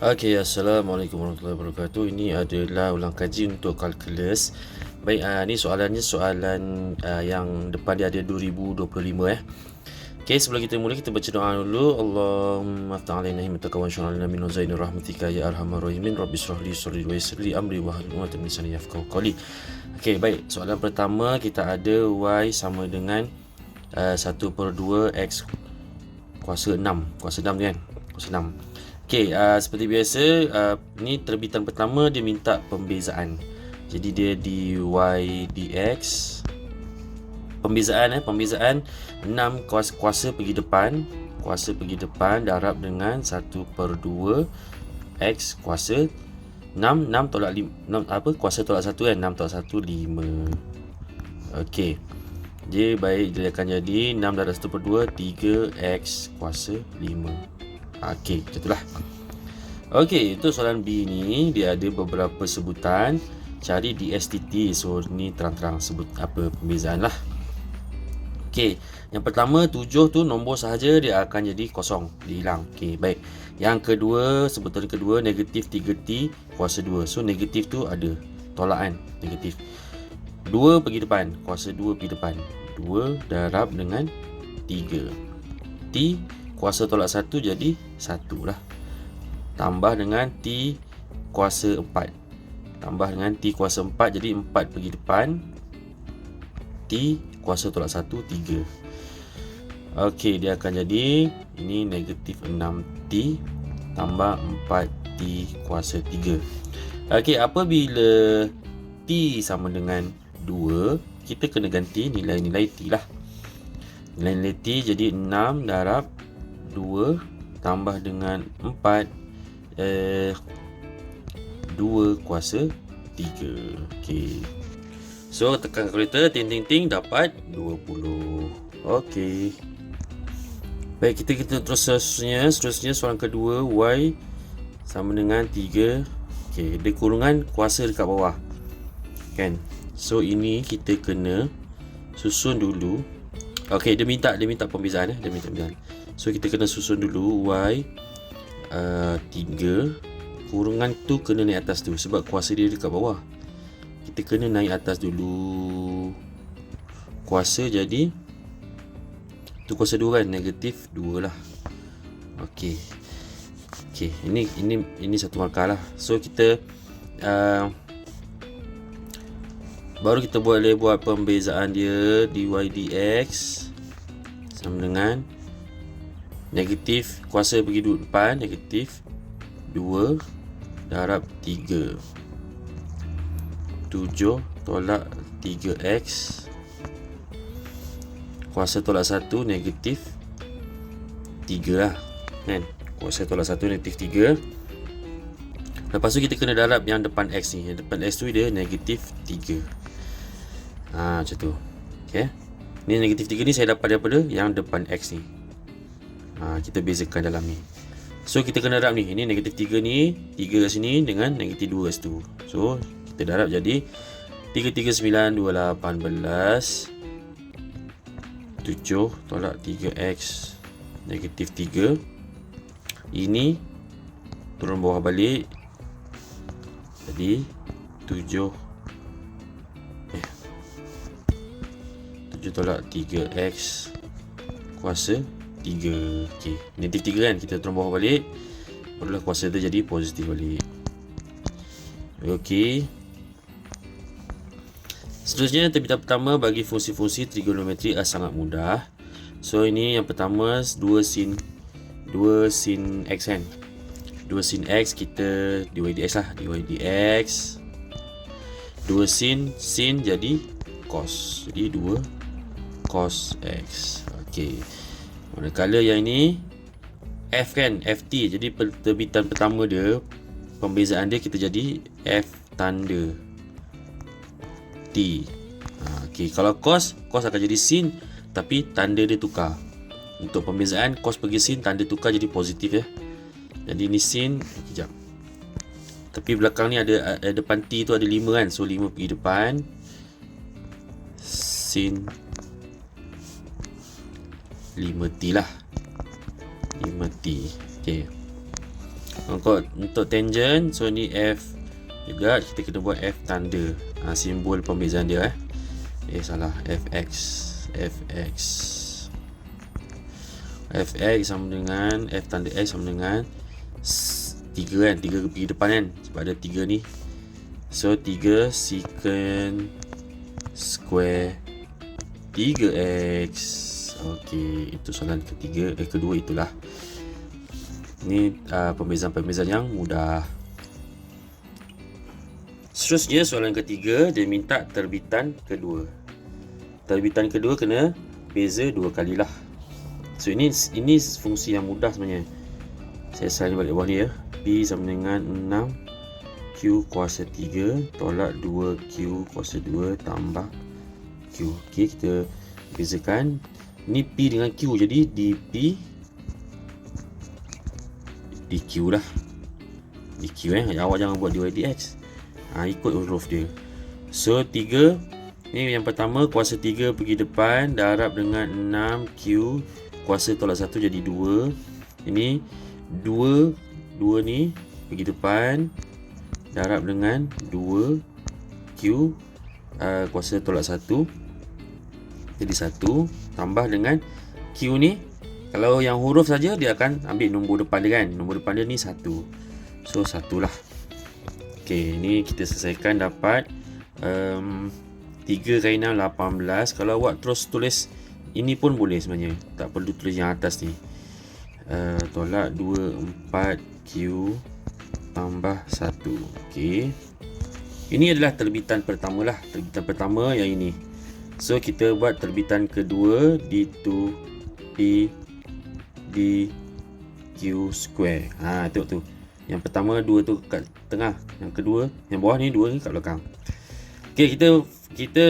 Okey, Assalamualaikum warahmatullahi wabarakatuh. Ini adalah ulang kaji untuk kalkulus. Baik, uh, ni soalannya soalan uh, yang depan dia ada 2025 eh. Okey, sebelum kita mula kita baca doa dulu. Allahumma aftah alaina himmataka wa syaralina min zaini rahmatika ya arhamar rahimin. Rabbi shrah li sadri wa yassir li amri wa hlul 'uqdatam min lisani yafqahu qawli. Okey, baik. Soalan pertama kita ada y sama dengan uh, 1 per 2 x kuasa 6. Kuasa 6 ni kan? Kuasa 6. Okey, uh, seperti biasa, uh, ni terbitan pertama dia minta pembezaan. Jadi dia dy dx pembezaan eh pembezaan. 6 kuasa, kuasa pergi depan. Kuasa pergi depan darab dengan 1 per 2 x kuasa. 6 6 tolak 5 6, apa kuasa tolak 1 kan 6 tolak 1 5 Okey. Dia baik dia akan jadi 6 darab 1 per 2 3x kuasa 5 Okey, macam itulah. Okey, itu soalan B ni dia ada beberapa sebutan. Cari DSTT. So ni terang-terang sebut apa pembezaan lah. Okey, yang pertama 7 tu nombor sahaja dia akan jadi kosong, dia hilang. Okey, baik. Yang kedua, sebutan kedua negatif 3T kuasa 2. So negatif tu ada tolakan negatif. 2 pergi depan, kuasa 2 pergi depan. 2 darab dengan 3. T kuasa tolak 1 jadi 1 lah. Tambah dengan T kuasa 4 tambah dengan T kuasa 4 jadi 4 pergi depan. T kuasa tolak 1 3 ok dia akan jadi ini negatif 6T tambah 4T kuasa 3 ok apabila T sama dengan 2 kita kena ganti nilai-nilai T lah. Nilai-nilai T jadi 6 darab 2 tambah dengan 4 eh 2 kuasa 3 okey. So tekan kalkulator ting ting ting dapat 20 okey. Baik kita kita terus seterusnya. Seterusnya soalan kedua y sama dengan 3 okey dia kurungan kuasa dekat bawah. Kan? So ini kita kena susun dulu. Okey dia minta dia minta pembezaan eh. Dia minta pembezaan So kita kena susun dulu Y uh, 3 Kurungan tu kena naik atas tu Sebab kuasa dia dekat bawah. Kita kena naik atas dulu. Kuasa jadi Tu kuasa 2 kan? Negatif 2 lah. Okay Okay Ini ini ini satu markah lah. So kita uh, Baru kita boleh buat pembezaan dia dy dx sama dengan negatif kuasa pergi duduk depan negatif 2 darab 3 7 tolak 3x kuasa tolak 1 negatif 3 lah kan? Kuasa tolak 1 negatif 3 lepas tu kita kena darab yang depan x ni. Yang depan x tu dia negatif 3 ha, macam tu. Ok ni negatif 3 ni saya dapat daripada yang depan x ni ha, kita bezakan dalam ni. So kita kena darab ni. Ini negatif 3 ni 3 kat sini dengan negatif 2 kat situ. So kita darab jadi 3 3 9 2 18 7 tolak 3x negatif 3 ini turun bawah balik jadi 7 eh 7 tolak 3x kuasa 3 Okey Negatif 3 kan Kita turun bawah balik Barulah kuasa tu jadi positif balik Okey Seterusnya terbitan pertama bagi fungsi-fungsi trigonometri adalah sangat mudah. So ini yang pertama 2 sin 2 sin x kan. 2 sin x kita dy dx lah, dy dx. 2 sin sin jadi cos. Jadi 2 cos x. Okey. Manakala yang ini F kan FT jadi terbitan pertama dia pembezaan dia kita jadi F tanda. T. Ha, okay. kalau cos cos akan jadi sin tapi tanda dia tukar. Untuk pembezaan cos pergi sin tanda tukar jadi positif ya. Jadi ini sin sekejap tapi belakang ni ada eh, depan T tu ada 5 kan so 5 pergi depan. Sin 5T lah. 5T okay. Untuk, untuk tangent, so ni F juga. Kita kena buat F tanda. Ha, simbol pembezaan dia eh. Eh salah. Fx fx fx sama dengan f tanda x sama dengan 3 kan? 3 pergi depan kan? Sebab ada 3 ni. So 3 secant square 3x Okey, itu soalan ketiga eh kedua itulah. Ini uh, pembezaan-pembezaan yang mudah. Seterusnya soalan ketiga dia minta terbitan kedua. Terbitan kedua kena beza dua kali lah. So ini ini fungsi yang mudah sebenarnya. Saya salin balik bawah ni ya. P sama dengan 6 Q kuasa 3 tolak 2Q kuasa 2 tambah Q. Okey kita bezakan ni P dengan Q. Jadi dP dQ lah. dQ eh. Awak jangan buat dy dx ha, ikut huruf dia. So 3 ni yang pertama kuasa 3 pergi depan darab dengan 6Q kuasa tolak 1 jadi 2 ini 2 2 ni pergi depan darab dengan 2Q uh, kuasa tolak 1 jadi 1 tambah dengan Q ni kalau yang huruf saja dia akan ambil nombor depan dia kan nombor depan dia ni 1 so 1 lah Okey, ni kita selesaikan dapat um, 3 kali 6, 18. Kalau awak terus tulis ini pun boleh sebenarnya. Tak perlu tulis yang atas ni. Uh, tolak 2, 4, Q tambah 1. Okey. Ini adalah terbitan pertama lah. Terbitan pertama yang ini. So, kita buat terbitan kedua D2 D D Q square. Ha, tengok tu. Yang pertama dua tu kat tengah, yang kedua, yang bawah ni dua ni kat belakang. Okey, kita kita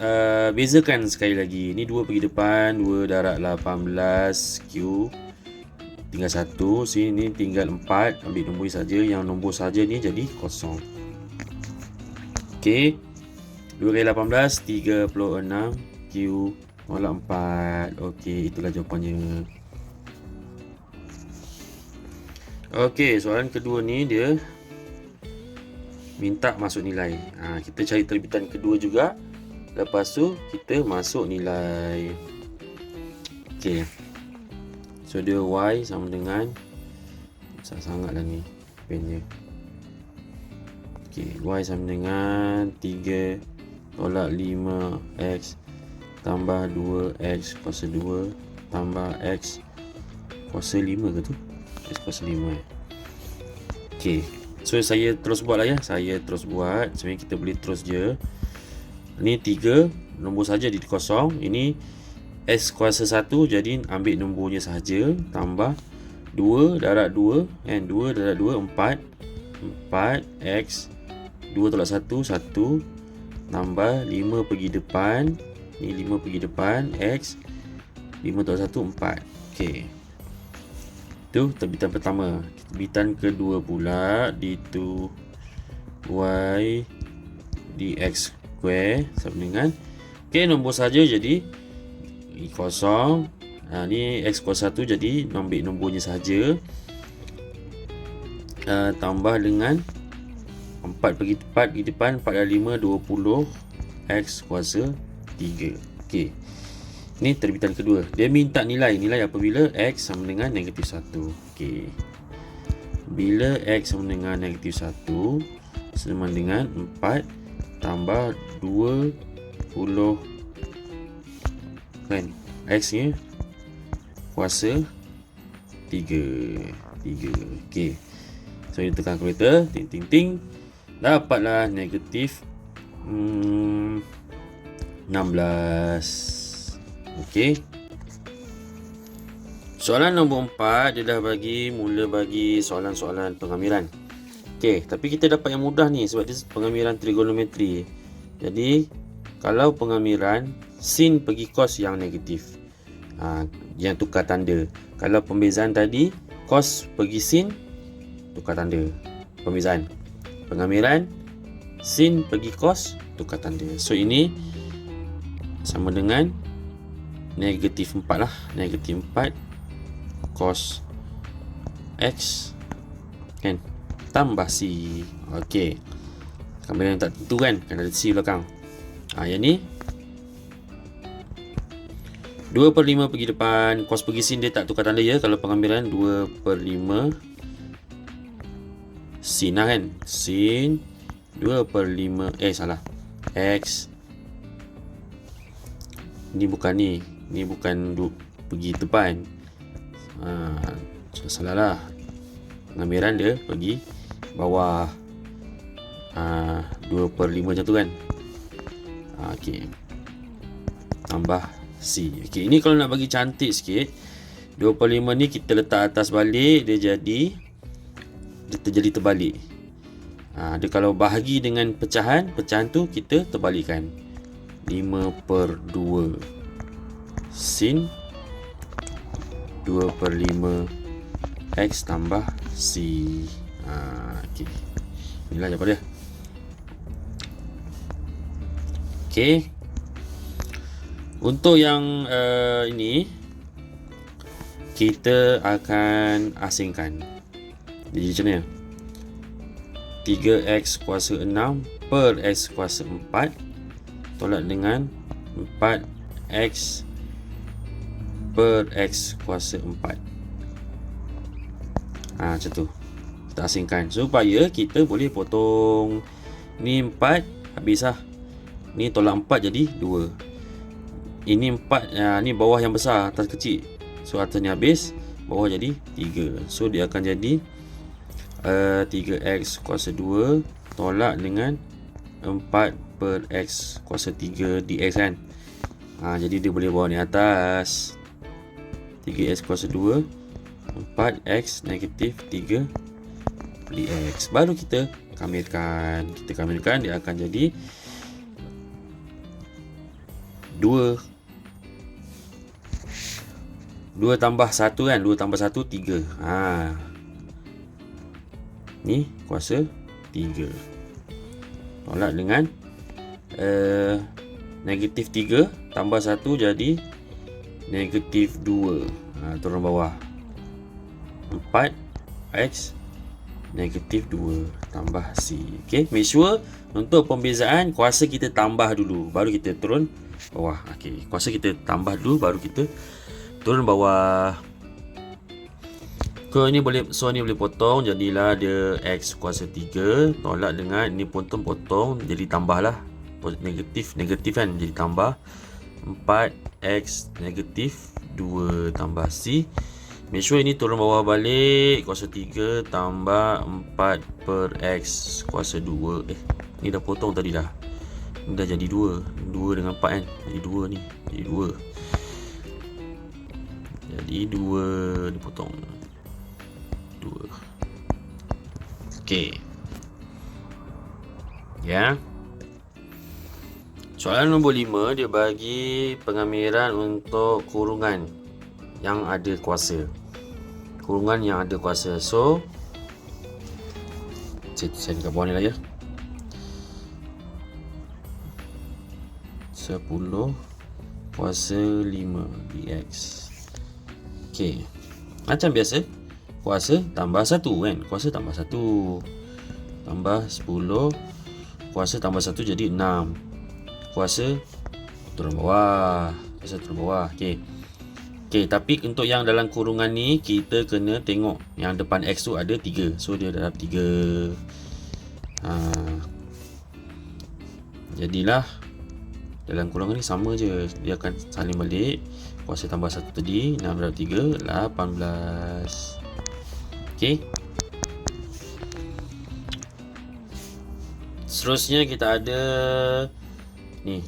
uh, bezakan sekali lagi. Ni dua pergi depan, dua darab 18 Q. Tinggal satu, sini tinggal empat. Ambil nombor saja, yang nombor saja ni jadi kosong. Okey. 2 kali 18 36 Q tolak 4. Okey, itulah jawapannya. Okey, soalan kedua ni dia minta masuk nilai. Ha, kita cari terbitan kedua juga. Lepas tu kita masuk nilai. Okey. So dia y sama dengan besar sangatlah ni pennya. Okey, y sama dengan 3 tolak 5x tambah 2x kuasa 2 tambah x kuasa 5 ke tu? x kuasa 5 eh. Okay. So saya terus buat lah ya. Saya terus buat. Sebenarnya kita boleh terus je. Ni 3. Nombor saja di kosong. Ini x kuasa 1. Jadi ambil nombornya sahaja. Tambah 2 darab 2. And 2 darab 2. 4. 4 x. 2 tolak 1. 1. Tambah 5 pergi depan. Ni 5 pergi depan. X. 5 tolak 1. 4. Okay. Itu terbitan pertama. Terbitan kedua pula D2 Y dx square sama dengan Okey, nombor saja jadi kosong. Ha, ni x kuasa 1 jadi ambil nombornya saja. Uh, tambah dengan 4 pergi 4 pergi depan 4 dan 5 20 x kuasa 3. Okey. Ni terbitan kedua. Dia minta nilai. Nilai apabila X sama dengan negatif 1. Okey. Bila X sama dengan negatif 1 sama dengan 4 tambah 20 kan X nya kuasa 3 3 Okey. So kita tekan kalkulator ting ting ting dapatlah negatif hmm, 16 Okey. Soalan nombor 4 dia dah bagi mula bagi soalan-soalan pengamilan. Okey, tapi kita dapat yang mudah ni sebab dia pengamilan trigonometri. Jadi kalau pengamilan sin pergi cos yang negatif. Ha, yang tukar tanda. Kalau pembezaan tadi cos pergi sin tukar tanda. Pembezaan. Pengamilan sin pergi cos tukar tanda. So ini sama dengan negatif 4 lah. Negatif 4 cos x kan? Tambah C. Okey. Kamera yang tak tentu kan? Kan ada C belakang. Ha, yang ni. 2 per 5 pergi depan. Kos pergi sin dia tak tukar tanda ya. Kalau pengambilan 2 per 5 sin lah kan? Sin 2 per 5 eh salah. X. Ni bukan ni. Ni bukan du, pergi depan. Ha, salah lah. Pengambilan dia pergi bawah. Ha, 2 per 5 macam tu kan? Ha, ok tambah C. Ok ini kalau nak bagi cantik sikit 2 per 5 ni kita letak atas balik dia jadi terjadi terbalik Ha, dia kalau bahagi dengan pecahan, pecahan tu kita terbalikkan. 5 per 2 sin 2 per 5 x tambah c. Ha, okay. Inilah jawapan dia. Okay. Untuk yang uh, ini, kita akan asingkan. Jadi macam mana? 3x kuasa 6 per x kuasa 4 tolak dengan 4x per x kuasa 4 ha, macam tu. Kita asingkan. Supaya kita boleh potong. Ni 4 habis lah. Ni tolak 4 jadi 2 ini 4 ha, ni bawah yang besar atas kecil. So atas ni habis bawah jadi 3 so dia akan jadi uh, 3x kuasa 2 tolak dengan 4 per x kuasa 3 dx kan? Ha, jadi dia boleh bawa ni atas. 3x kuasa 2 4x negatif 3 dx. Baru kita kamirkan kita kamirkan dia akan jadi 2 2 tambah 1 kan? 2 tambah 1 3 ha ni kuasa 3 tolak dengan uh, negatif 3 tambah 1 jadi negatif 2 ha, turun bawah. 4 x negatif 2 tambah c. Ok make sure untuk pembezaan kuasa kita tambah dulu baru kita turun bawah. Ok kuasa kita tambah dulu baru kita turun bawah So ni boleh so ni boleh potong jadilah dia x kuasa 3 tolak dengan ni potong potong jadi tambah lah negatif negatif kan jadi tambah. 4x negatif. 2 tambah c. Make sure ini turun bawah balik kuasa 3 tambah 4 per x kuasa 2 eh ni dah potong tadi dah. Ni dah jadi 2 2 dengan 4 kan jadi 2 ni jadi 2 jadi 2 dipotong dua. Okey. Ya. Soalan nombor lima dia bagi pengamiran untuk kurungan yang ada kuasa. Kurungan yang ada kuasa. So saya, saya dekat bawah ni lah ya. 10 kuasa 5 dx. Okey. Macam biasa, kuasa tambah 1 kan? Kuasa tambah 1 tambah 10 kuasa tambah 1 jadi 6 kuasa turun bawah. Kuasa turun bawah. Ok ok tapi untuk yang dalam kurungan ni kita kena tengok yang depan X tu ada 3 so dia dalam 3 ha. jadilah dalam kurungan ni sama je. Dia akan saling balik. Kuasa tambah 1 tadi 6 dalam 3 18 Okey. Seterusnya kita ada ni.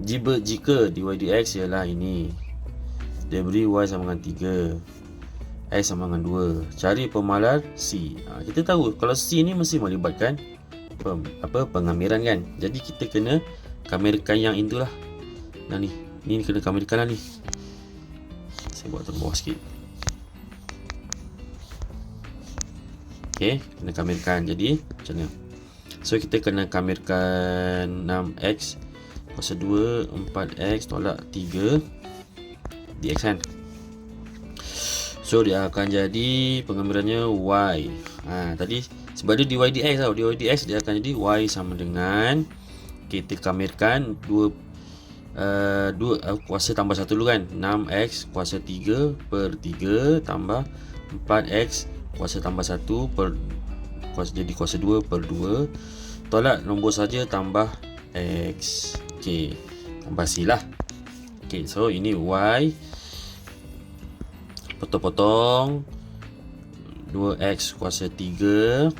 Jika jika dy dx ialah ini. Dia beri y sama dengan 3. X sama dengan 2. Cari pemalar C. Ha, kita tahu kalau C ni mesti melibatkan pem, apa pengamiran kan. Jadi kita kena kamerakan yang itulah. Nah ni. Ni kena kamerakan lah ni. Saya buat turun bawah sikit. Okey, kena kamirkan. Jadi, macam mana? So, kita kena kamirkan 6x kuasa 2, 4x tolak 3 dx kan? So dia akan jadi pengamirannya Y ha, Tadi sebab dia dy dx tau dy dx dia akan jadi Y sama dengan Kita kamirkan 2 Uh, 2 uh, kuasa tambah 1 dulu kan 6x kuasa 3 per 3 tambah 4x kuasa tambah 1 per kuasa jadi kuasa 2 per 2 tolak nombor saja tambah x. Okey tambah c lah. Okey so ini y. Potong-potong. 2x kuasa 3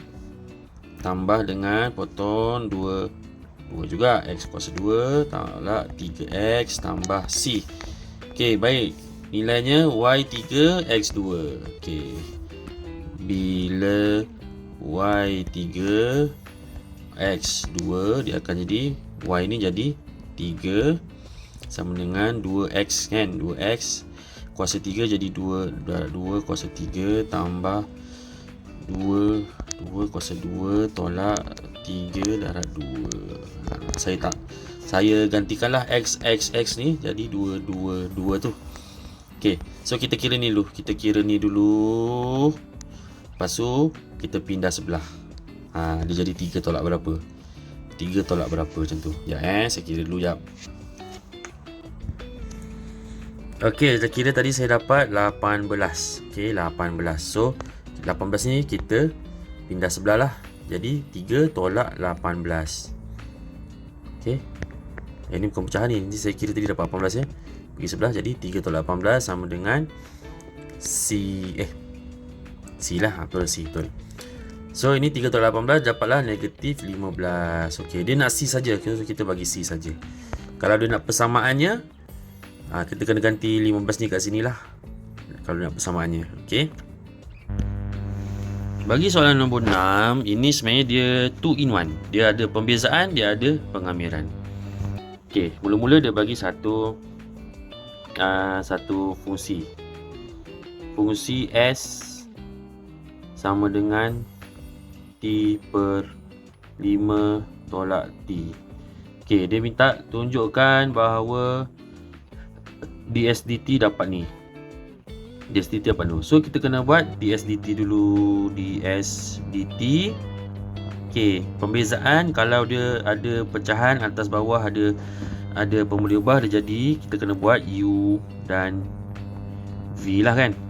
tambah dengan potong 2 2 juga. X kuasa 2 tambah 3x tambah c. Ok baik. Nilainya y3 x2 ok bila y3 x2 dia akan jadi y ni jadi 3 sama dengan 2x kan 2x kuasa 3 jadi 2 2 kuasa 3 tambah 2 2 kuasa 2 tolak 3 darab 2 ha, saya tak saya gantikanlah x x x ni jadi 2 2 2 tu. Ok so kita kira ni dulu kita kira ni dulu lepas tu kita pindah sebelah ha, dia jadi 3 tolak berapa 3 tolak berapa macam tu ya eh saya kira dulu jap Okey, saya kira tadi saya dapat 18. Okey, 18. So, 18 ni kita pindah sebelah lah. Jadi, 3 tolak 18. Okey. Ini bukan pecahan ni. Jadi, saya kira tadi dapat 18 ya. Pergi sebelah. Jadi, 3 tolak 18 sama dengan C. Eh. C lah. Betul, C. Betul. So, ini 3 tolak 18 dapatlah negatif 15. Okey, dia nak C saja. So, kita bagi C saja. Kalau dia nak persamaannya, ha, kita kena ganti 15 ni kat sini lah kalau nak persamaannya ok bagi soalan nombor 6 ini sebenarnya dia 2 in 1 dia ada pembezaan dia ada pengamiran ok mula-mula dia bagi satu uh, satu fungsi fungsi S sama dengan T per 5 tolak T. Ok dia minta tunjukkan bahawa DSDT dapat ni. DSDT dapat dulu So kita kena buat DSDT dulu. DSDT Okay Pembezaan Kalau dia ada pecahan Atas bawah ada Ada pemuli ubah dia jadi Kita kena buat U Dan V lah kan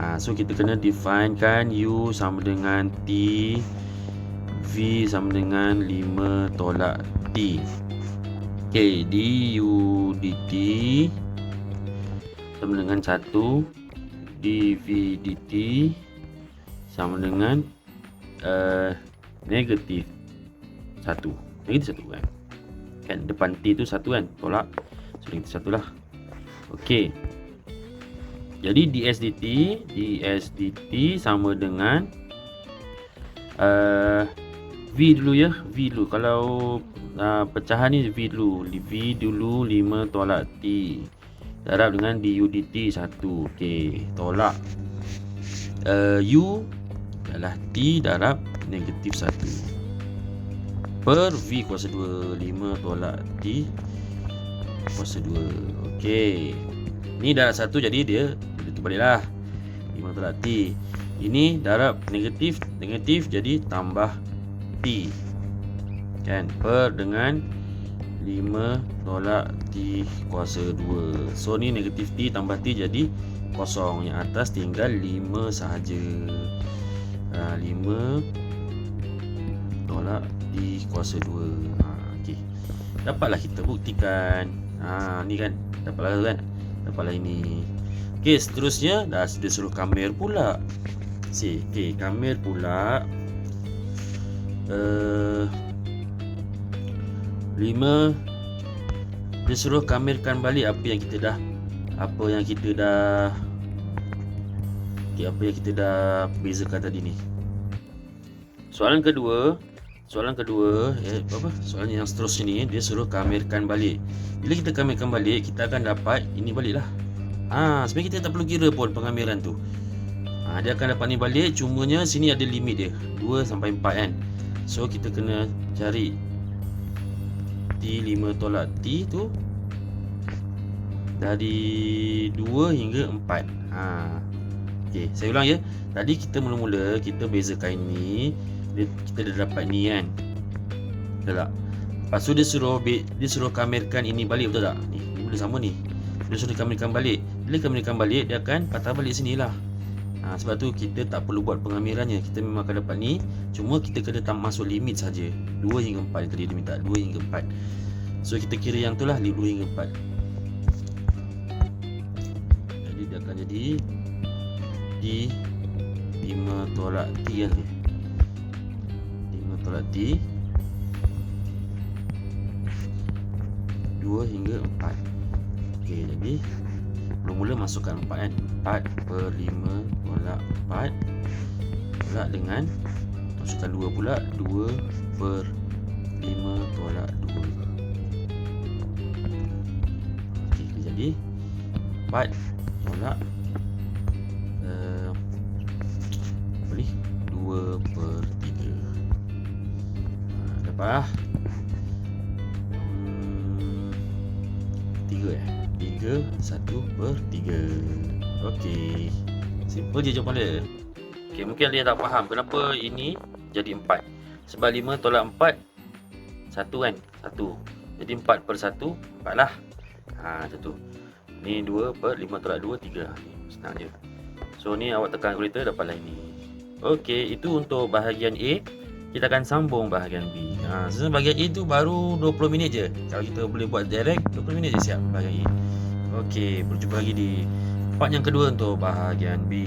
ha, So kita kena define kan U sama dengan T V sama dengan 5 tolak T. Okay D U D T sama dengan 1 dvdt sama dengan uh, negatif 1 negatif 1 kan? Kan depan t tu 1 kan? Tolak. So negatif 1 lah. Ok jadi dsdt dsdt sama dengan uh, v dulu ya v dulu. Kalau uh, pecahan ni v dulu v dulu 5 tolak t. Darab dengan DUDT 1 Okey, tolak uh, U adalah T darab negatif 1 per V kuasa 2 5 tolak T kuasa 2 Okey Ni darab 1 jadi dia baliklah 5 tolak T. Ini darab negatif Negatif jadi tambah T. Kan? Per dengan 5 tolak T kuasa 2 So ni negatif T tambah T jadi kosong. Yang atas tinggal 5 sahaja. Ha, 5 tolak T kuasa 2 ha, okay. Dapatlah kita buktikan. Ha, Ni kan? Dapatlah kan? Dapatlah ini Okay seterusnya Dah dia suruh kamer pula. Si, okay, kamer pula uh, 5 dia suruh kamirkan balik apa yang kita dah apa yang kita dah okay, apa yang kita dah bezakan tadi ni. Soalan kedua soalan kedua eh, apa? Soalan yang seterusnya ni dia suruh kamirkan balik. Bila kita kamirkan balik kita akan dapat ini balik lah ha, sebenarnya kita tak perlu kira pun pengamiran tu ha, dia akan dapat ni balik cumanya sini ada limit dia 2 sampai 4 kan so kita kena cari T5 tolak T tu dari 2 hingga 4 ha. Okey, saya ulang ya. Tadi kita mula-mula kita bezakan ni, dia, kita dah dapat ni kan. Betul tak? Lepas tu dia suruh dia suruh kamerkan ini balik betul tak? Ni, ni boleh sama ni. Dia suruh kamerkan balik. Bila kamerkan balik dia akan patah balik sini lah. Ha, sebab tu kita tak perlu buat pengamirannya. Kita memang akan dapat ni. Cuma kita kena tak masuk limit saja. 2 hingga 4 tadi dia minta 2 hingga 4. So kita kira yang tu lah 2 hingga 4. Jadi dia akan jadi T 5 tolak T lah ni 5 tolak T 2 hingga 4 ok jadi mula-mula masukkan 4 kan 4 per 5 tolak 4 tolak dengan masukkan 2 pula 2 per 5 tolak 2 ok jadi 4 tolak 2 per 3 ha, Dapat lah hmm, 3 eh 3 1 per 3 Okey. Simple je jawapan dia. Okey mungkin dia tak faham Kenapa ini jadi 4 Sebab 5 tolak 4 1 kan? 1 Jadi 4 per 1 4 lah. Ha macam tu. Ni 2 per 5 tolak 2 3 Senang je. So ni awak tekan kalkulator dapatlah ini. Okey, itu untuk bahagian A. Kita akan sambung bahagian B. Ha, sebenarnya bahagian A tu baru 20 minit je. Kalau kita boleh buat direct, 20 minit je siap bahagian A. Okey, berjumpa lagi di part yang kedua untuk bahagian B.